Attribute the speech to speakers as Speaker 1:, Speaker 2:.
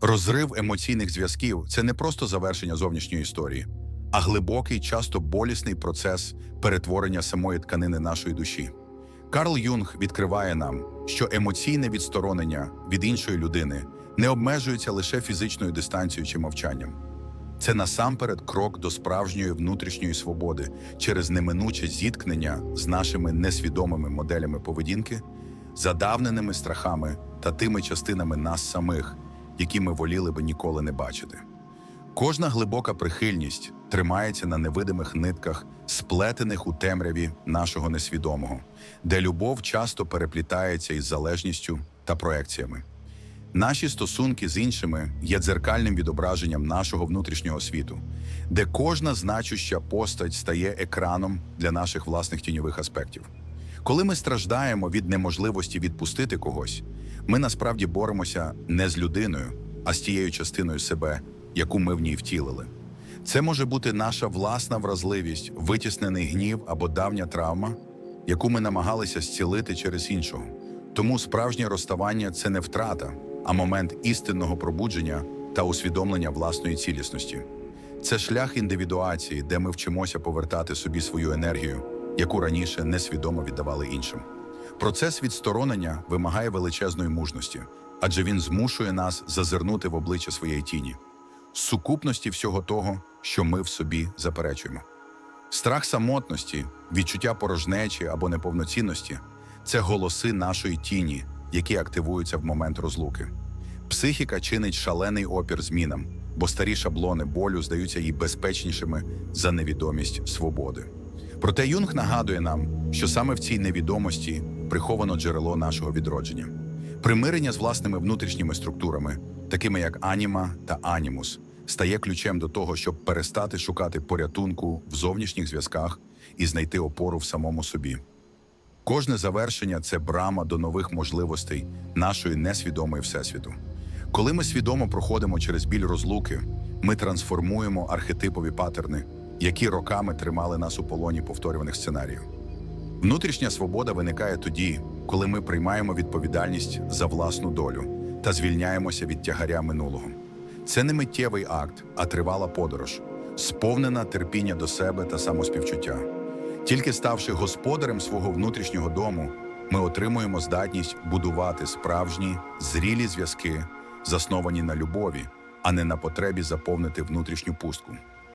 Speaker 1: Розрив емоційних зв'язків це не просто завершення зовнішньої історії, а глибокий, часто болісний процес перетворення самої тканини нашої душі. Карл Юнг відкриває нам, що емоційне відсторонення від іншої людини не обмежується лише фізичною дистанцією чи мовчанням. Це насамперед крок до справжньої внутрішньої свободи через неминуче зіткнення з нашими несвідомими моделями поведінки, задавненими страхами та тими частинами нас самих, які ми воліли би ніколи не бачити. Кожна глибока прихильність тримається на невидимих нитках, сплетених у темряві нашого несвідомого, де любов часто переплітається із залежністю та проекціями. Наші стосунки з іншими є дзеркальним відображенням нашого внутрішнього світу, де кожна значуща постать стає екраном для наших власних тіньових аспектів. Коли ми страждаємо від неможливості відпустити когось, ми насправді боремося не з людиною, а з тією частиною себе, яку ми в ній втілили. Це може бути наша власна вразливість, витіснений гнів або давня травма, яку ми намагалися зцілити через іншого. Тому справжнє розставання це не втрата, а момент істинного пробудження та усвідомлення власної цілісності. Це шлях індивідуації, де ми вчимося повертати собі свою енергію, яку раніше несвідомо віддавали іншим. Процес відсторонення вимагає величезної мужності, адже він змушує нас зазирнути в обличчя своєї тіні, сукупності всього того, що ми в собі заперечуємо. Страх самотності, відчуття порожнечі або неповноцінності це голоси нашої тіні, які активуються в момент розлуки. Психіка чинить шалений опір змінам, бо старі шаблони болю здаються їй безпечнішими за невідомість свободи. Проте Юнг нагадує нам, що саме в цій невідомості приховано джерело нашого відродження. Примирення з власними внутрішніми структурами, такими як аніма та анімус, стає ключем до того, щоб перестати шукати порятунку в зовнішніх зв'язках і знайти опору в самому собі. Кожне завершення це брама до нових можливостей нашої несвідомої всесвіту. Коли ми свідомо проходимо через біль розлуки, ми трансформуємо архетипові патерни, які роками тримали нас у полоні повторюваних сценаріїв. Внутрішня свобода виникає тоді, коли ми приймаємо відповідальність за власну долю та звільняємося від тягаря минулого. Це не миттєвий акт, а тривала подорож, сповнена терпіння до себе та самоспівчуття. Тільки ставши господарем свого внутрішнього дому, ми отримуємо здатність будувати справжні, зрілі зв'язки, засновані на любові, а не на потребі заповнити внутрішню пустку.